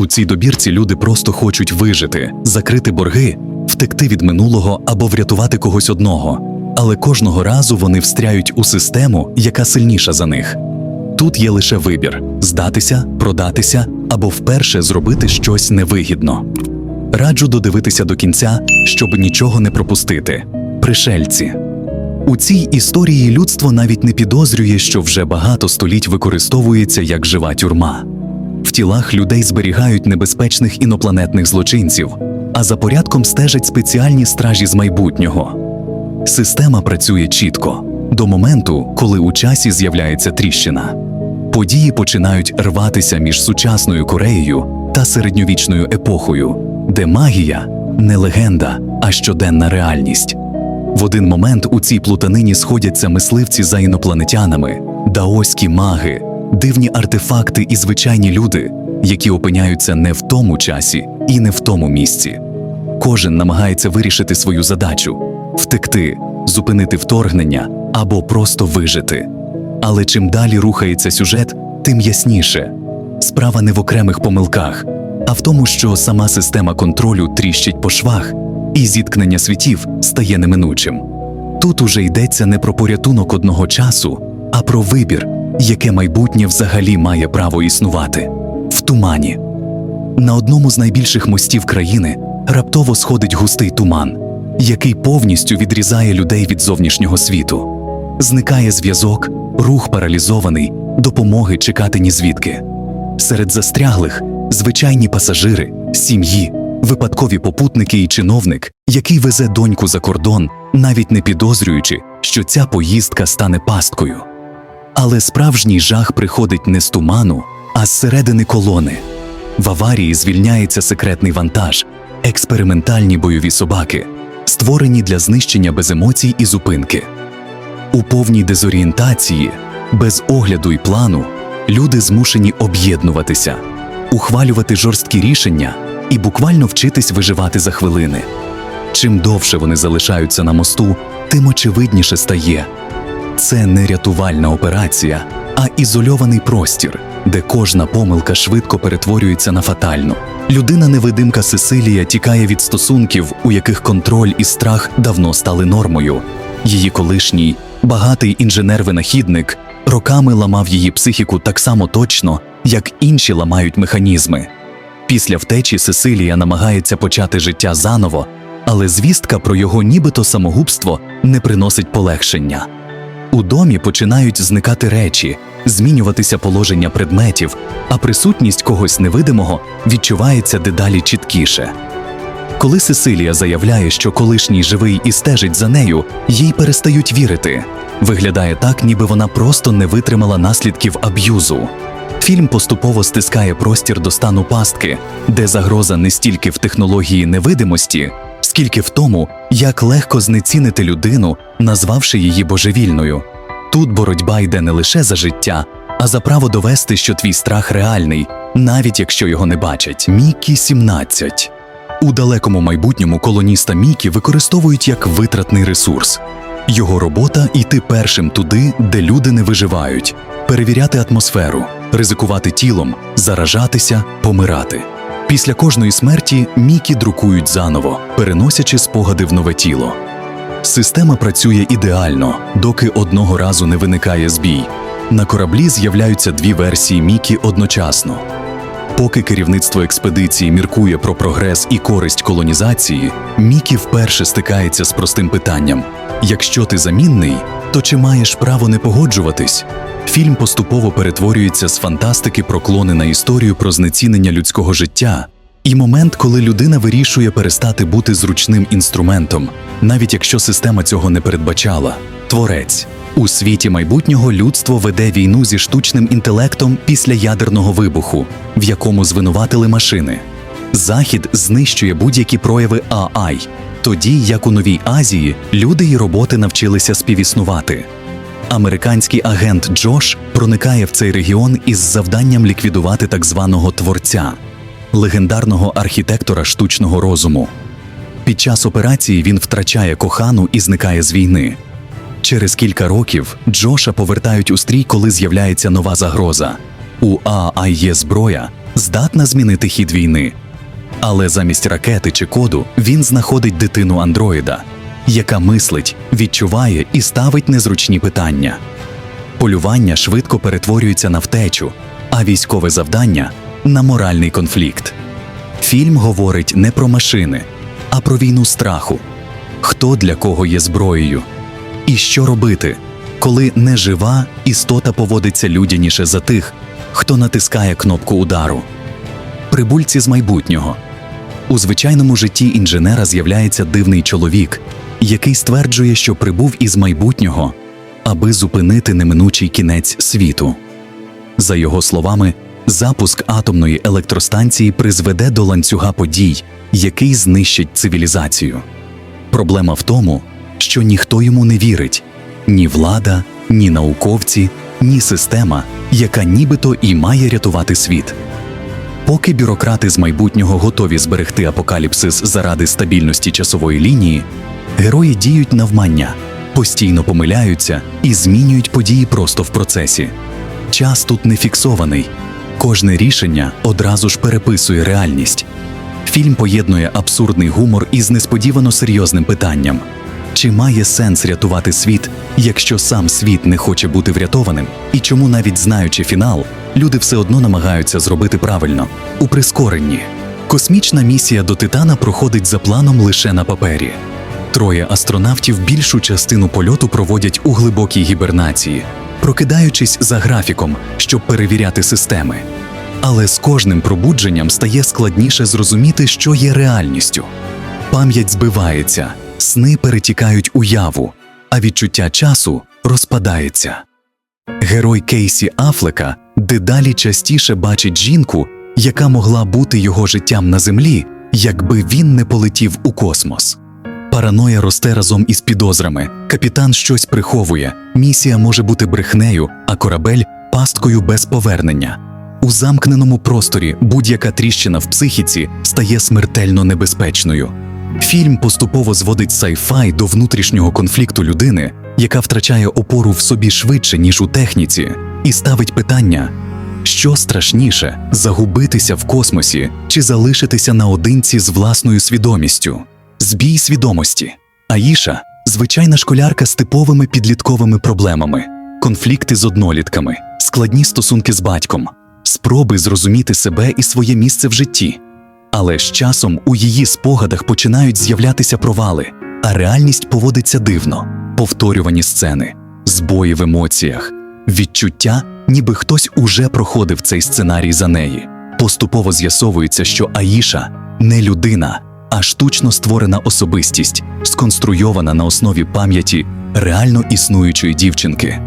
У цій добірці люди просто хочуть вижити, закрити борги, втекти від минулого або врятувати когось одного. Але кожного разу вони встряють у систему, яка сильніша за них. Тут є лише вибір здатися, продатися або вперше зробити щось невигідно. Раджу додивитися до кінця, щоб нічого не пропустити. Пришельці. У цій історії людство навіть не підозрює, що вже багато століть використовується як жива тюрма. В тілах людей зберігають небезпечних інопланетних злочинців, а за порядком стежать спеціальні стражі з майбутнього. Система працює чітко до моменту, коли у часі з'являється тріщина. Події починають рватися між сучасною Кореєю та середньовічною епохою, де магія не легенда, а щоденна реальність. В один момент у цій плутанині сходяться мисливці за інопланетянами, даоські маги, дивні артефакти і звичайні люди, які опиняються не в тому часі і не в тому місці. Кожен намагається вирішити свою задачу втекти, зупинити вторгнення або просто вижити. Але чим далі рухається сюжет, тим ясніше. Справа не в окремих помилках, а в тому, що сама система контролю тріщить по швах, і зіткнення світів стає неминучим. Тут уже йдеться не про порятунок одного часу, а про вибір, яке майбутнє взагалі має право існувати в тумані. На одному з найбільших мостів країни раптово сходить густий туман, який повністю відрізає людей від зовнішнього світу. Зникає зв'язок, рух паралізований, допомоги чекати ні звідки. Серед застряглих звичайні пасажири, сім'ї, випадкові попутники і чиновник, який везе доньку за кордон, навіть не підозрюючи, що ця поїздка стане пасткою. Але справжній жах приходить не з туману, а з середини колони. В аварії звільняється секретний вантаж, експериментальні бойові собаки, створені для знищення без емоцій і зупинки. У повній дезорієнтації, без огляду й плану, люди змушені об'єднуватися, ухвалювати жорсткі рішення і буквально вчитись виживати за хвилини. Чим довше вони залишаються на мосту, тим очевидніше стає. Це не рятувальна операція, а ізольований простір, де кожна помилка швидко перетворюється на фатальну. Людина-невидимка Сесилія тікає від стосунків, у яких контроль і страх давно стали нормою. Її колишній, багатий інженер-винахідник роками ламав її психіку так само точно, як інші ламають механізми. Після втечі Сесилія намагається почати життя заново, але звістка про його нібито самогубство не приносить полегшення. У домі починають зникати речі, змінюватися положення предметів, а присутність когось невидимого відчувається дедалі чіткіше. Коли Сесилія заявляє, що колишній живий і стежить за нею, їй перестають вірити. Виглядає так, ніби вона просто не витримала наслідків аб'юзу. Фільм поступово стискає простір до стану пастки, де загроза не стільки в технології невидимості, скільки в тому, як легко знецінити людину, назвавши її божевільною. Тут боротьба йде не лише за життя, а за право довести, що твій страх реальний, навіть якщо його не бачать. Мікі 17 у далекому майбутньому колоніста Мікі використовують як витратний ресурс. Його робота йти першим туди, де люди не виживають, перевіряти атмосферу, ризикувати тілом, заражатися, помирати. Після кожної смерті Мікі друкують заново, переносячи спогади в нове тіло. Система працює ідеально, доки одного разу не виникає збій. На кораблі з'являються дві версії Мікі одночасно. Поки керівництво експедиції міркує про прогрес і користь колонізації, Мікі вперше стикається з простим питанням: якщо ти замінний, то чи маєш право не погоджуватись? Фільм поступово перетворюється з фантастики про клони на історію про знецінення людського життя. І момент, коли людина вирішує перестати бути зручним інструментом, навіть якщо система цього не передбачала. Творець у світі майбутнього людство веде війну зі штучним інтелектом після ядерного вибуху, в якому звинуватили машини. Захід знищує будь-які прояви AI, тоді як у Новій Азії люди і роботи навчилися співіснувати. Американський агент Джош проникає в цей регіон із завданням ліквідувати так званого творця, легендарного архітектора штучного розуму. Під час операції він втрачає кохану і зникає з війни. Через кілька років Джоша повертають у стрій, коли з'являється нова загроза. У АА є зброя, здатна змінити хід війни. Але замість ракети чи коду він знаходить дитину андроїда, яка мислить, відчуває і ставить незручні питання. Полювання швидко перетворюється на втечу, а військове завдання на моральний конфлікт. Фільм говорить не про машини, а про війну страху. Хто для кого є зброєю? І що робити, коли нежива істота поводиться людяніше за тих, хто натискає кнопку удару? Прибульці з майбутнього. У звичайному житті інженера з'являється дивний чоловік, який стверджує, що прибув із майбутнього, аби зупинити неминучий кінець світу. За його словами, запуск атомної електростанції призведе до ланцюга подій, який знищить цивілізацію. Проблема в тому, що ніхто йому не вірить ні влада, ні науковці, ні система, яка нібито і має рятувати світ. Поки бюрократи з майбутнього готові зберегти апокаліпсис заради стабільності часової лінії, герої діють навмання, постійно помиляються і змінюють події просто в процесі. Час тут не фіксований, кожне рішення одразу ж переписує реальність. Фільм поєднує абсурдний гумор із несподівано серйозним питанням: чи має сенс рятувати світ, якщо сам світ не хоче бути врятованим, і чому, навіть знаючи фінал, люди все одно намагаються зробити правильно у прискоренні. Космічна місія до Титана проходить за планом лише на папері. Троє астронавтів більшу частину польоту проводять у глибокій гібернації, прокидаючись за графіком, щоб перевіряти системи. Але з кожним пробудженням стає складніше зрозуміти, що є реальністю. Пам'ять збивається, сни перетікають у яву, а відчуття часу розпадається. Герой Кейсі Афлека дедалі частіше бачить жінку, яка могла бути його життям на землі, якби він не полетів у космос. Параноя росте разом із підозрами. Капітан щось приховує, місія може бути брехнею, а корабель пасткою без повернення. У замкненому просторі будь-яка тріщина в психіці стає смертельно небезпечною. Фільм поступово зводить сайфай до внутрішнього конфлікту людини, яка втрачає опору в собі швидше, ніж у техніці, і ставить питання: що страшніше загубитися в космосі чи залишитися наодинці з власною свідомістю? Збій свідомості. Аїша звичайна школярка з типовими підлітковими проблемами, конфлікти з однолітками, складні стосунки з батьком, спроби зрозуміти себе і своє місце в житті. Але з часом у її спогадах починають з'являтися провали, а реальність поводиться дивно, повторювані сцени, збої в емоціях, відчуття, ніби хтось уже проходив цей сценарій за неї. Поступово з'ясовується, що Аїша не людина, а штучно створена особистість, сконструйована на основі пам'яті реально існуючої дівчинки.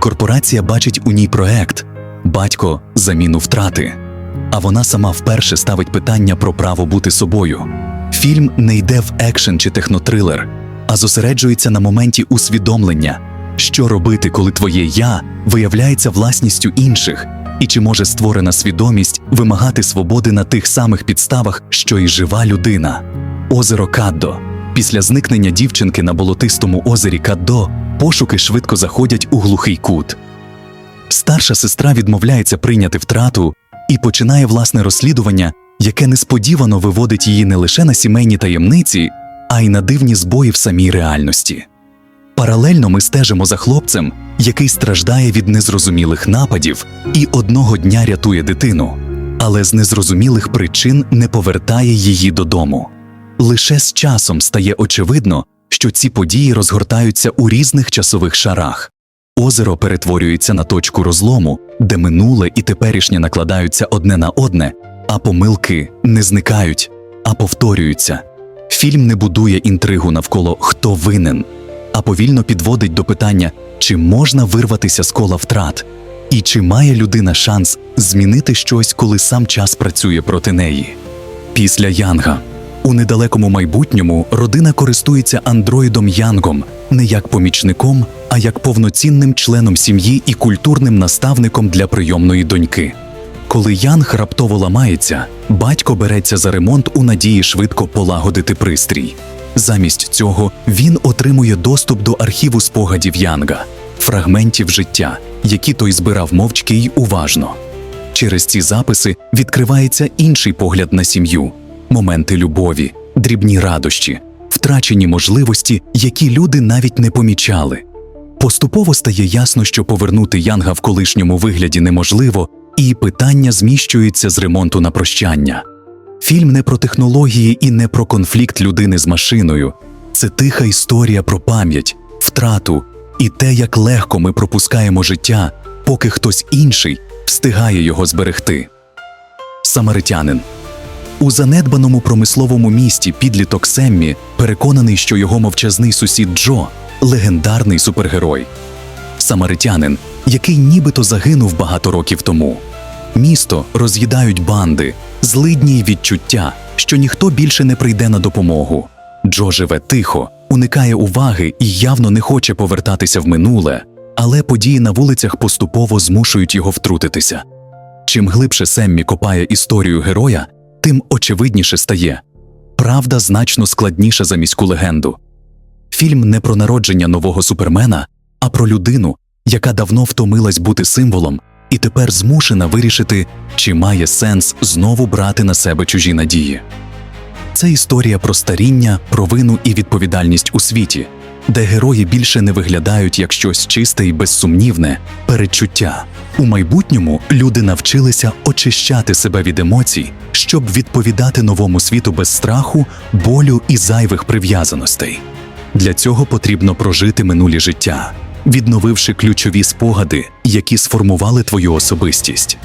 Корпорація бачить у ній проект, батько заміну втрати. А вона сама вперше ставить питання про право бути собою. Фільм не йде в екшен чи технотрилер, а зосереджується на моменті усвідомлення, що робити, коли твоє я виявляється власністю інших, і чи може створена свідомість вимагати свободи на тих самих підставах, що й жива людина. Озеро Каддо. Після зникнення дівчинки на болотистому озері Каддо пошуки швидко заходять у глухий кут. Старша сестра відмовляється прийняти втрату і починає власне розслідування, яке несподівано виводить її не лише на сімейні таємниці, а й на дивні збої в самій реальності. Паралельно ми стежимо за хлопцем, який страждає від незрозумілих нападів і одного дня рятує дитину, але з незрозумілих причин не повертає її додому. Лише з часом стає очевидно, що ці події розгортаються у різних часових шарах. Озеро перетворюється на точку розлому, де минуле і теперішнє накладаються одне на одне, а помилки не зникають, а повторюються. Фільм не будує інтригу навколо хто винен, а повільно підводить до питання, чи можна вирватися з кола втрат, і чи має людина шанс змінити щось, коли сам час працює проти неї. Після Янга у недалекому майбутньому родина користується андроїдом Янгом не як помічником, а як повноцінним членом сім'ї і культурним наставником для прийомної доньки. Коли Янг раптово ламається, батько береться за ремонт у надії швидко полагодити пристрій. Замість цього він отримує доступ до архіву спогадів Янга, фрагментів життя, які той збирав мовчки й уважно. Через ці записи відкривається інший погляд на сім'ю, моменти любові, дрібні радощі, втрачені можливості, які люди навіть не помічали. Поступово стає ясно, що повернути Янга в колишньому вигляді неможливо, і питання зміщується з ремонту на прощання. Фільм не про технології і не про конфлікт людини з машиною. Це тиха історія про пам'ять, втрату і те, як легко ми пропускаємо життя, поки хтось інший встигає його зберегти. Самаритянин у занедбаному промисловому місті підліток Семмі переконаний, що його мовчазний сусід Джо легендарний супергерой. Самаритянин, який нібито загинув багато років тому. Місто роз'їдають банди, злидні й відчуття, що ніхто більше не прийде на допомогу. Джо живе тихо, уникає уваги і явно не хоче повертатися в минуле, але події на вулицях поступово змушують його втрутитися. Чим глибше Семмі копає історію героя, тим очевидніше стає. Правда значно складніша за міську легенду. Фільм не про народження нового супермена, а про людину, яка давно втомилась бути символом і тепер змушена вирішити, чи має сенс знову брати на себе чужі надії. Це історія про старіння, провину і відповідальність у світі, де герої більше не виглядають як щось чисте і безсумнівне, передчуття. У майбутньому люди навчилися очищати себе від емоцій, щоб відповідати новому світу без страху, болю і зайвих прив'язаностей. Для цього потрібно прожити минулі життя, відновивши ключові спогади, які сформували твою особистість.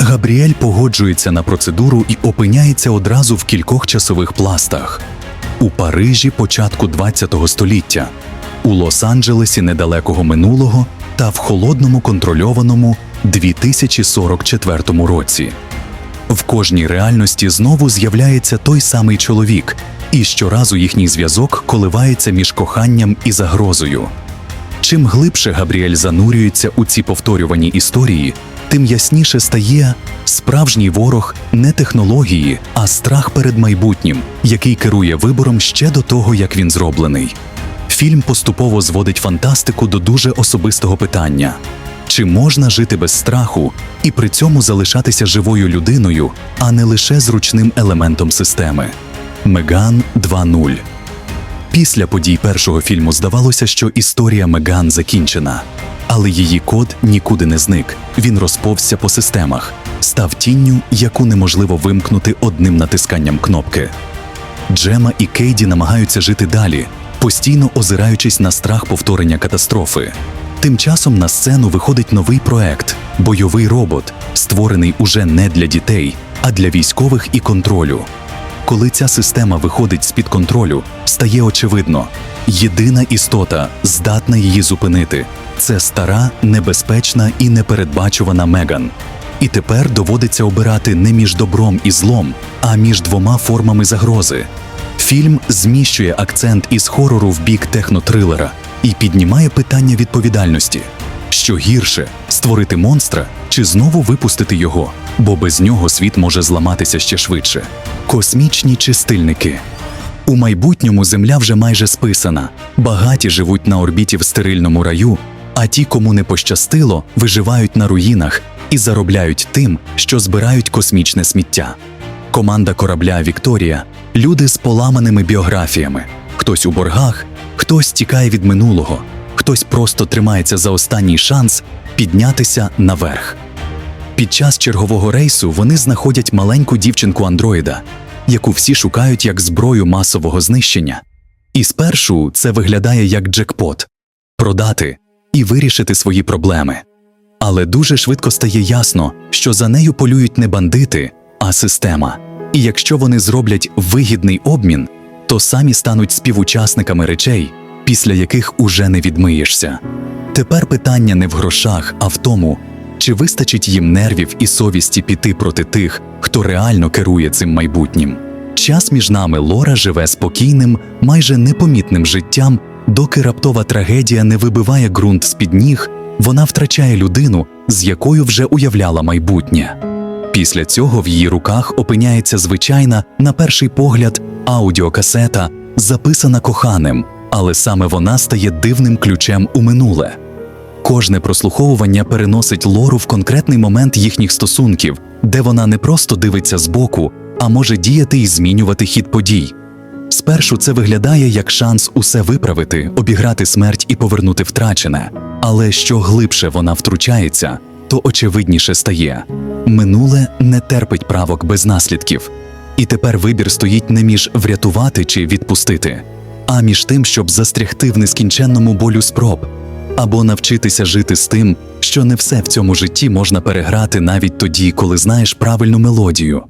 Габріель погоджується на процедуру і опиняється одразу в кількох часових пластах: у Парижі початку ХХ століття, у Лос-Анджелесі недалекого минулого та в холодному контрольованому 2044 році. В кожній реальності знову з'являється той самий чоловік, і щоразу їхній зв'язок коливається між коханням і загрозою. Чим глибше Габріель занурюється у ці повторювані історії, тим ясніше стає справжній ворог не технології, а страх перед майбутнім, який керує вибором ще до того, як він зроблений. Фільм поступово зводить фантастику до дуже особистого питання: чи можна жити без страху і при цьому залишатися живою людиною, а не лише зручним елементом системи? Меган 2.0 Після подій першого фільму здавалося, що історія Меган закінчена, але її код нікуди не зник. Він розповзся по системах, став тінню, яку неможливо вимкнути одним натисканням кнопки. Джема і Кейді намагаються жити далі, постійно озираючись на страх повторення катастрофи. Тим часом на сцену виходить новий проект бойовий робот, створений уже не для дітей, а для військових і контролю. Коли ця система виходить з-під контролю, стає очевидно, єдина істота здатна її зупинити це стара, небезпечна і непередбачувана Меган. І тепер доводиться обирати не між добром і злом, а між двома формами загрози. Фільм зміщує акцент із хорору в бік технотрилера і піднімає питання відповідальності. Що гірше створити монстра чи знову випустити його, бо без нього світ може зламатися ще швидше. Космічні чистильники. У майбутньому земля вже майже списана. Багаті живуть на орбіті в стерильному раю, а ті, кому не пощастило, виживають на руїнах і заробляють тим, що збирають космічне сміття. Команда корабля Вікторія люди з поламаними біографіями. Хтось у боргах, хтось тікає від минулого, хтось просто тримається за останній шанс піднятися наверх. Під час чергового рейсу вони знаходять маленьку дівчинку андроїда, яку всі шукають як зброю масового знищення. І спершу це виглядає як джекпот продати і вирішити свої проблеми. Але дуже швидко стає ясно, що за нею полюють не бандити, а система. І якщо вони зроблять вигідний обмін, то самі стануть співучасниками речей, після яких уже не відмиєшся. Тепер питання не в грошах, а в тому, чи вистачить їм нервів і совісті піти проти тих, хто реально керує цим майбутнім. Час між нами Лора живе спокійним, майже непомітним життям, доки раптова трагедія не вибиває ґрунт з-під ніг, вона втрачає людину, з якою вже уявляла майбутнє. Після цього в її руках опиняється звичайна, на перший погляд, аудіокасета, записана коханим, але саме вона стає дивним ключем у минуле. Кожне прослуховування переносить Лору в конкретний момент їхніх стосунків, де вона не просто дивиться збоку, а може діяти і змінювати хід подій. Спершу це виглядає як шанс усе виправити, обіграти смерть і повернути втрачене. Але що глибше вона втручається, то очевидніше стає. Минуле не терпить правок без наслідків. І тепер вибір стоїть не між врятувати чи відпустити, а між тим, щоб застрягти в нескінченному болю спроб, або навчитися жити з тим, що не все в цьому житті можна переграти навіть тоді, коли знаєш правильну мелодію.